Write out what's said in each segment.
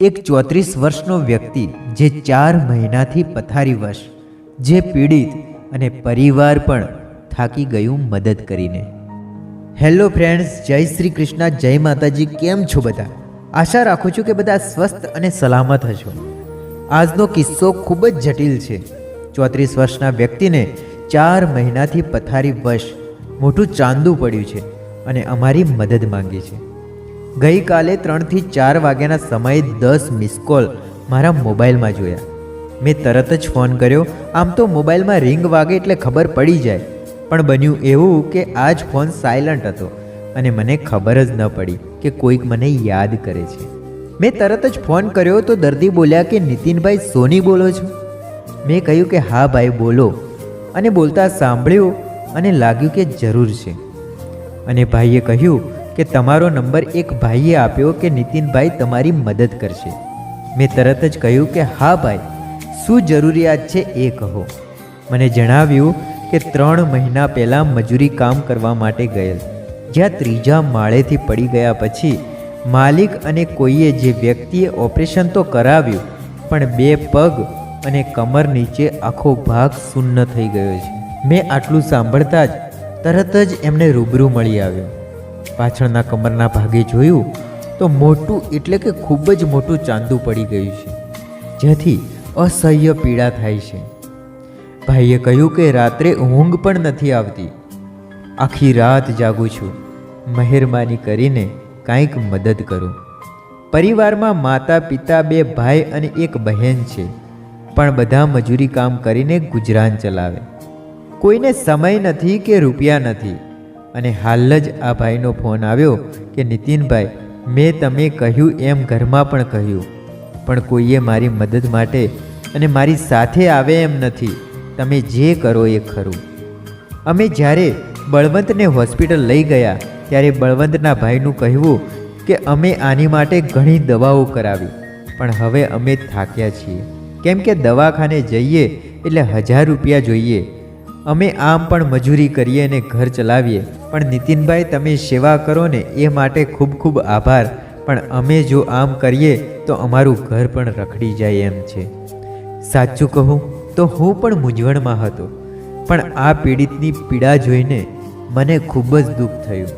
એક ચોત્રીસ વર્ષનો વ્યક્તિ જે ચાર મહિનાથી પથારીવશ જે પીડિત અને પરિવાર પણ થાકી ગયું મદદ કરીને. હેલો ફ્રેન્ડ્સ જય શ્રી કૃષ્ણ, જય માતાજી, કેમ છો બધા? આશા રાખું છું કે બધા સ્વસ્થ અને સલામત હશો. આજનો કિસ્સો ખૂબ જ જટિલ છે. ચોત્રીસ વર્ષના વ્યક્તિને ચાર મહિનાથી પથારી વશ, મોટું ચાંદું પડ્યું છે અને અમારી મદદ માંગી છે. ગઈકાલે ત્રણથી ચાર વાગ્યાના સમયે દસ મિસ કોલ મારા મોબાઈલમાં જોયા. મેં તરત જ ફોન કર્યો. આમ તો મોબાઈલમાં રિંગ વાગે એટલે ખબર પડી જાય. પણ બન્યું એવું કે આ જ ફોન સાયલન્ટ હતો અને મને ખબર જ ન પડી કે કોઈક મને યાદ કરે છે. મેં તરત જ ફોન કર્યો તો દર્દી બોલ્યા કે નીતિનભાઈ, સોની બોલો છો? મેં કહ્યું કે હા ભાઈ, બોલો. અને બોલતા સાંભળ્યું અને લાગ્યું કે જરૂર છે. અને ભાઈએ કહ્યું કે તમારો નંબર એક ભાઈએ આપ્યો કે નીતિનભાઈ તમારી મદદ કરશે. મેં તરત જ કહ્યું કે હા ભાઈ, શું જરૂરિયાત છે એ કહો. મને જણાવ્યું કે ત્રણ મહિના પહેલાં મજૂરી કામ કરવા માટે ગયેલ. જ્યાં ત્રીજા માળેથી પડી ગયા પછી માલિક અને કોઈએ જે વ્યક્તિએ ઓપરેશન તો કરાવ્યું, પણ બે પગ અને કમર નીચે આખો ભાગ શૂન્ય થઈ ગયો છે. મેં આટલું સાંભળતા જ તરત જ એમને રૂબરૂ મળી આવ્યો. પાછળના કમરના ભાગે જોયું તો મોટું એટલે કે ખૂબ જ મોટું ચાંદું પડી ગયું છે, જેથી અસહ્ય પીડા થાય છે. ભાઈએ કહ્યું કે રાત્રે ઊંઘ પણ નથી આવતી. આખી રાત જાગું છું. મહેરબાની કરીને કાંઈક મદદ કરો. પરિવારમાં માતા, પિતા, બે ભાઈ અને એક બહેન છે. પણ બધા મજૂરી કામ કરીને ગુજરાન ચલાવે. કોઈને સમય નથી કે રૂપિયા નથી. અને હાલ જ આ ભાઈનો ફોન આવ્યો કે નીતિનભાઈ, મેં તમે કહ્યું એમ ઘરમાં પણ કહ્યું. પણ કોઈએ મારી મદદ માટે અને મારી સાથે આવે એમ નથી. તમે જે કરો એ ખરું. અમે જ્યારે બળવંતને હોસ્પિટલ લઈ ગયા, ત્યારે બળવંતના ભાઈનું કહેવું કે અમે આની માટે ઘણી દવાઓ કરાવી. પણ હવે અમે થાક્યા છીએ. કેમ કે દવાખાને જઈએ એટલે હજાર રૂપિયા જોઈએ. અમે આમ પણ મજૂરી કરીએ અને ઘર ચલાવીએ. પણ નીતિનભાઈ, તમે સેવા કરો ને એ માટે ખૂબ ખૂબ આભાર. પણ અમે જો આમ કરીએ, તો અમારું ઘર પણ રખડી જાય એમ છે. સાચું કહું, તો હું પણ મૂંઝવણમાં હતો. પણ આ પીડિતની પીડા જોઈને મને ખૂબ જ દુઃખ થયું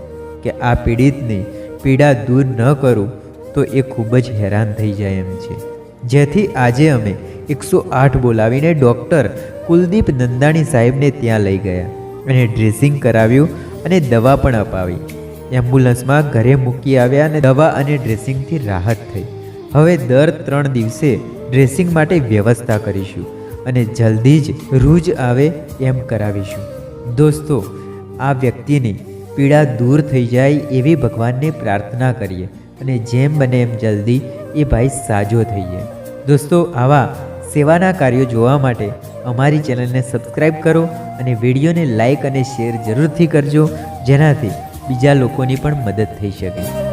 કે આ પીડિતની પીડા દૂર ન કરું, તો એ ખૂબ જ હેરાન થઈ જાય એમ છે. જેથી આજે અમે એકસો આઠ બોલાવીને ડૉક્ટર કુલદીપ નંદાણી સાહેબને ત્યાં લઈ ગયા અને ડ્રેસિંગ કરાવ્યું અને દવા પણ અપાવી. એમ્બ્યુલન્સમાં ઘરે મૂકી આવ્યા અને દવા અને ડ્રેસિંગથી રાહત થઈ. હવે દર ત્રણ દિવસે ડ્રેસિંગ માટે વ્યવસ્થા કરીશું અને જલ્દી જ રૂજ આવે એમ કરાવીશું. દોસ્તો, આ વ્યક્તિની પીડા દૂર થઈ જાય એવી ભગવાનને પ્રાર્થના કરીએ અને જેમ બને એમ જલ્દી એ ભાઈ સાજો થઈ જાય દોસ્તો, આવા સેવાના કાર્યો જોવા માટે અમારી ચેનલને સબસ્ક્રાઈબ કરો અને વિડીયોને લાઇક અને શેર જરૂરથી કરજો, જેનાથી બીજા લોકોની પણ મદદ થઈ શકે.